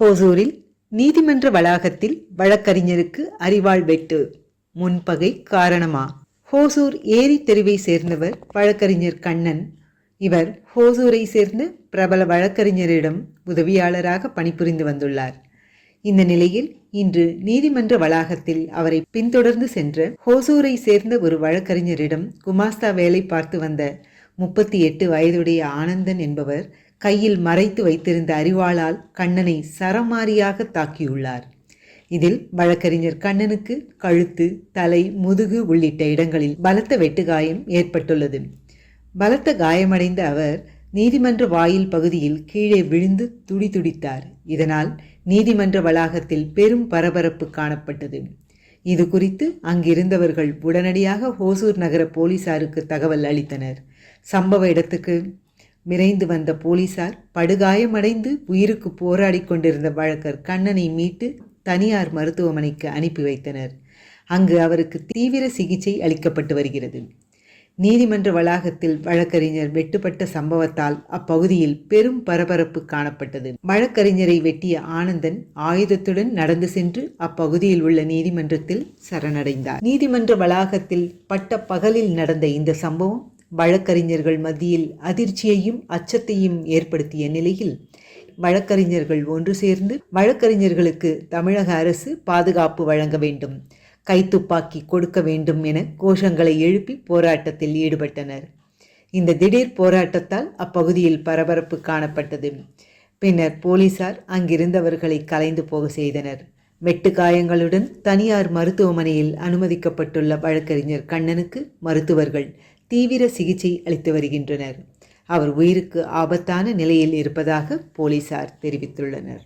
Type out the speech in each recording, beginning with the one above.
ஹோசூரில் நீதிமன்ற வளாகத்தில் வழக்கறிஞருக்கு அறிவாள் வெட்டு. முன்பகை காரணமா? ஹோசூர் ஏரி தெருவை சேர்ந்தவர் வழக்கறிஞர் கண்ணன். இவர் ஹோசூரை சேர்ந்த பிரபல வழக்கறிஞரிடம் உதவியாளராக பணிபுரிந்து வந்துள்ளார். இந்த நிலையில் இன்று நீதிமன்ற வளாகத்தில் அவரை பின்தொடர்ந்து சென்ற ஹோசூரை சேர்ந்த ஒரு வழக்கறிஞரிடம் குமாஸ்தா வேலை பார்த்து வந்த முப்பத்தி எட்டு வயதுடைய ஆனந்தன் என்பவர் கையில் மறைத்து வைத்திருந்த அறிவாளால் கண்ணனை சரமாரியாக தாக்கியுள்ளார். இதில் வழக்கறிஞர் கண்ணனுக்கு கழுத்து தலை முதுகு உள்ளிட்ட இடங்களில் பலத்த வெட்டுகாயம் ஏற்பட்டுள்ளது. பலத்த காயமடைந்த அவர் நீதிமன்ற வாயில் பகுதியில் கீழே விழுந்து துடி துடித்தார். இதனால் நீதிமன்ற வளாகத்தில் பெரும் பரபரப்பு காணப்பட்டது. இது குறித்து அங்கிருந்தவர்கள் உடனடியாக ஹோசூர் நகர போலீசாருக்கு தகவல் அளித்தனர். சம்பவ இடத்துக்கு விரைந்து வந்த போலீசார் படுகாயமடைந்து உயிருக்கு போராடி கொண்டிருந்த வழக்கர் கண்ணனை மீட்டு தனியார் மருத்துவமனைக்கு அனுப்பி வைத்தனர். அங்கு அவருக்கு தீவிர சிகிச்சை அளிக்கப்பட்டு வருகிறது. நீதிமன்ற வளாகத்தில் வழக்கறிஞர் வெட்டுப்பட்ட சம்பவத்தால் அப்பகுதியில் பெரும் பரபரப்பு காணப்பட்டது. வழக்கறிஞரை வெட்டிய ஆனந்தன் ஆயுதத்துடன் நடந்து சென்று அப்பகுதியில் உள்ள நீதிமன்றத்தில் சரணடைந்தார். நீதிமன்ற வளாகத்தில் பட்ட பகலில் நடந்த இந்த சம்பவம் வழக்கறிஞர்கள் மத்தியில் அதிர்ச்சியையும் அச்சத்தையும் ஏற்படுத்திய நிலையில் வழக்கறிஞர்கள் ஒன்று சேர்ந்து வழக்கறிஞர்களுக்கு தமிழக அரசு பாதுகாப்பு வழங்க வேண்டும் கைத்துப்பாக்கி கொடுக்க வேண்டும் என கோஷங்களை எழுப்பி போராட்டத்தில் ஈடுபட்டனர். இந்த திடீர் போராட்டத்தால் அப்பகுதியில் பரபரப்பு காணப்பட்டது. பின்னர் போலீசார் அங்கிருந்தவர்களை கலைந்து போக செய்தனர். வெட்டு காயங்களுடன் தனியார் மருத்துவமனையில் அனுமதிக்கப்பட்டுள்ள வழக்கறிஞர் கண்ணனுக்கு மருத்துவர்கள் தீவிர சிகிச்சை அளித்து வருகின்றனர். அவர் உயிருக்கு ஆபத்தான நிலையில் இருப்பதாக போலீசார் தெரிவித்துள்ளனர்.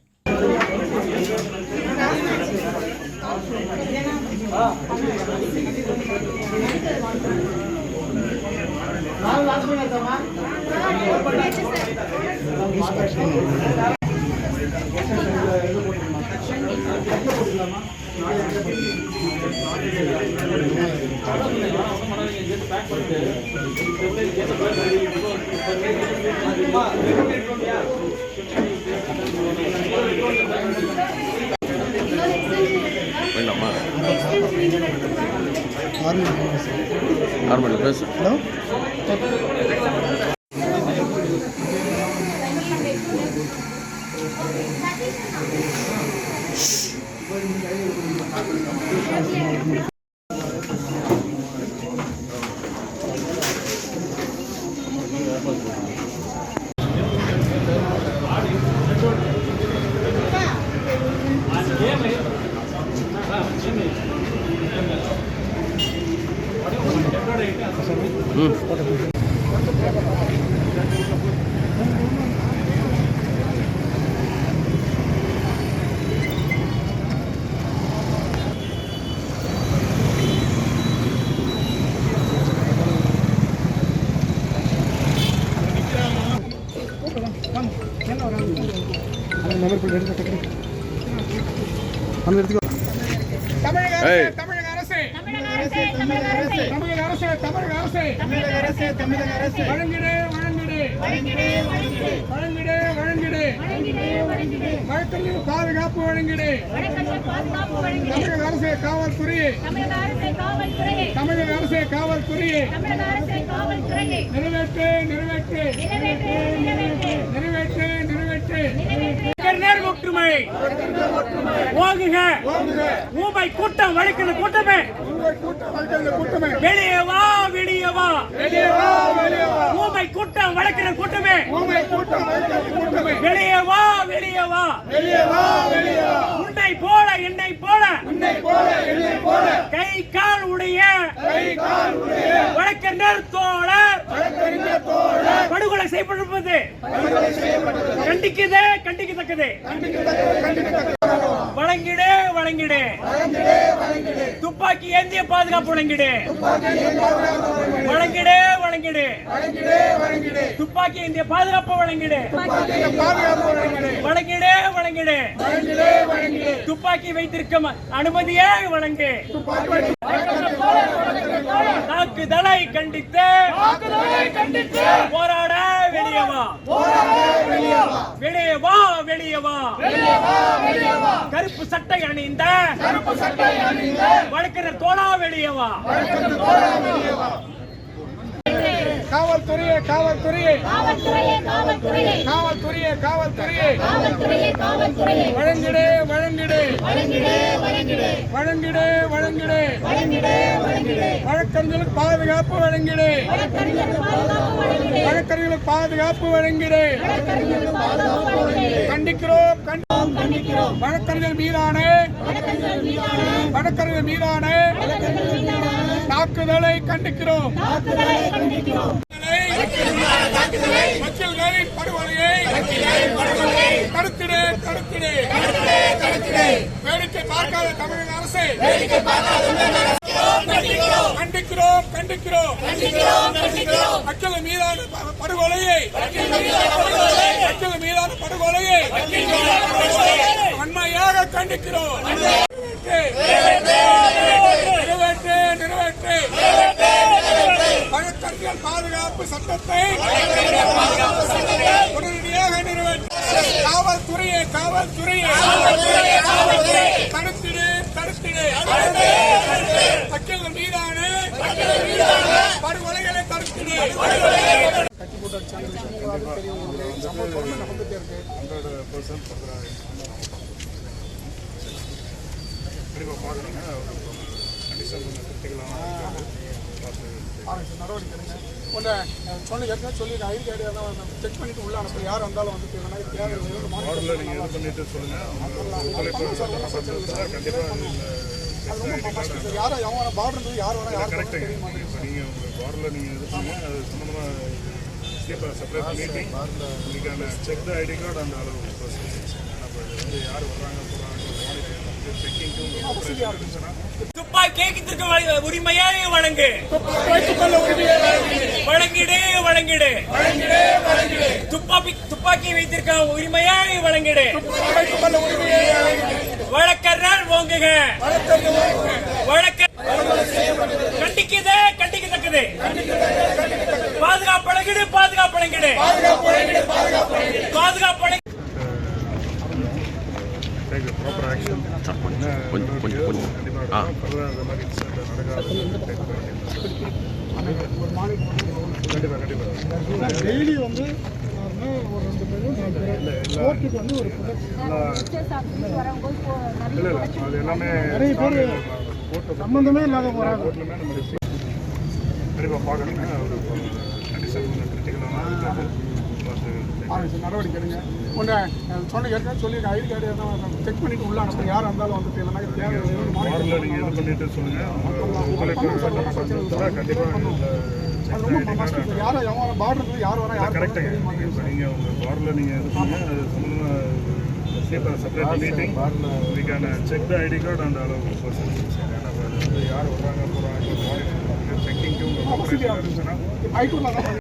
வேண்டாமா நார்மல் பேசு ஹலோ தமிழக ஏய். அரசு தமிழக அரசு தமிழக அரசே தமிழக அரசே தமிழக அரசு தமிழக அரசு. தமிழக அரசே தமிழக அரசே. வழங்கிடு வழங்கிடு. வழங்கிடே வழங்கிடே. வழங்கிடு வழக்கறிஞர் பாதுகாப்பு வழங்கிடு. தமிழக அரசு காவல்துறை. தமிழக அரசே காவல்துறை. நிறைவேற்று நிறைவேற்று. நிறைவேற்று நிறைவேற்று. நிறைவேற்று ஓங்குக ஊமை கூட்டம் வழிக்கிற கூட்டமே. கூட்டமே வெளியே வா. வெளியே வா ஊமை கூட்டம் வழக்கிற கூட்டமே. வெளியே வா வெளியே வா. உன்னை போல என்னை போல. உன்னை போல என்னை போல. கை கால் உடைய கை கால் வழக்கறிஞர் தோழர். படுகொலை செய்யப்பட்டிருப்பது. கண்டிக்குது கண்டிக்கத்தக்கது. வழங்கிடு வழங்கிடு. துப்பாக்கி ஏந்திய பாதுகாப்பு வழங்கிடு. வழங்கிடு. வழங்கிடு துப்பாக்கி ஏந்திய பாதுகாப்பு வழங்கிடு. வழங்கிடு. வழங்கிடு துப்பாக்கி வைத்திருக்கும் அனுமதியே வழங்கு. தாக்குதலை கண்டித்து போராட வெளியே வா வெளியே வா வெளியே வா. கருப்பு சட்டை அணிந்த கருப்பு சட்டை அணிந்த வழக்கறிஞர் தோழா வெளியே வா. காவல்துறையே காவல்துறையே. காவல்துறையே காவல்துறையே. காவல்துறையே காவல்துறையே. காவல்துறையே காவல்துறையே. வழங்கிடு. வழங்கிடு வழங்கிடு. வழங்கிடு வழங்கிடு. வழக்கறிஞர்களுக்கு பாதுகாப்பு வழங்கிடு. வழக்கறிஞர்களுக்கு பாதுகாப்பு வழங்கிடு. கண்டிக்கிறோம் கண்டிக்கிறோம். வழக்கறிஞர் மீதான வழக்கறிஞர் மீதான தாக்குதலை கண்டிக்கிறோம். வக்கீல்களின் படுகொலையை தடுத்திடு தடுத்திடு. வேடிக்கை பார்க்காத தமிழக அரசு. கண்டிக்கிறோம் கண்டிக்கிறோம். மக்கள் மீதான படுகொலையை. மக்கள் மீதான படுகொலையை. வன்மையாக கண்டிக்கிறோம். நிறைவேற்று நிறைவேற்று வழக்கறிஞர் பாதுகாப்பு சட்டத்தை கட்டி போட்டு நடந்துட்டே இருக்கு ஹண்ட்ரட் பர்சன்ட் நடவடிக்கை உன்னை சொன்ன ஏற்கனவே சொல்லி ஐடி கார்டு எல்லாம் செக் பண்ணிட்டு உள்ள அனுப்ப யார் வந்தாலும் வந்து தேவை கண்டிப்பாக அது ரொம்ப யாரை பார்டர் யார் யார் நீங்கள் உங்கள் நீங்கள் இது அது சம்மந்தமாக separate meeting check the ID card அந்த அளவு நம்ம வந்து யார் வர்றாங்க போகிறாங்க செக்கிங்க்கும் இருந்துச்சுன்னா துப்பாக்கி ஏக்கத்திற்கு வழங்கு. வழங்கிடு வழங்கிடு. துப்பாக்கி துப்பாக்கி வைத்திருக்க உரிமையே வழங்கிடு. வழக்கறிஞர் ஓங்குக. வழக்க கண்டிக்குது கண்டிக்கத்தக்கது. பாதுகாப்பு அழகிடு பாதுகாப்பு அழகிடு பாதுகாப்பு அழகிடு கொஞ்சம் டெய்லி வந்து ஒரு ரெண்டு பேரும் ஓட்டுக்கு வந்து ஒரு நிறைய பேர் சம்பந்தமே இல்லாத போறாங்க நடவடிக்கை எடுங்க ஒன்று சொன்ன ஏற்கனவே சொல்லியிருக்கேன் ஐடி கார்டு எதாவது செக் பண்ணிட்டு உள்ள அனுப்புங்க யார் இருந்தாலும் வந்துட்டு இல்லைனா தேவை கண்டிப்பாக யார் அவங்க பார்டர் யார் வரா யார் கரெக்டாக நீங்கள் உங்கள் பார்டரில் நீங்கள் இது பண்ணுங்க அது சம்மந்தமாக separate meeting we check ID card and அளவு பர்சன் ஏன்னா யார் வர்றாங்க போகிறாங்க செக்கிங்க்கு உங்கள் ஐடி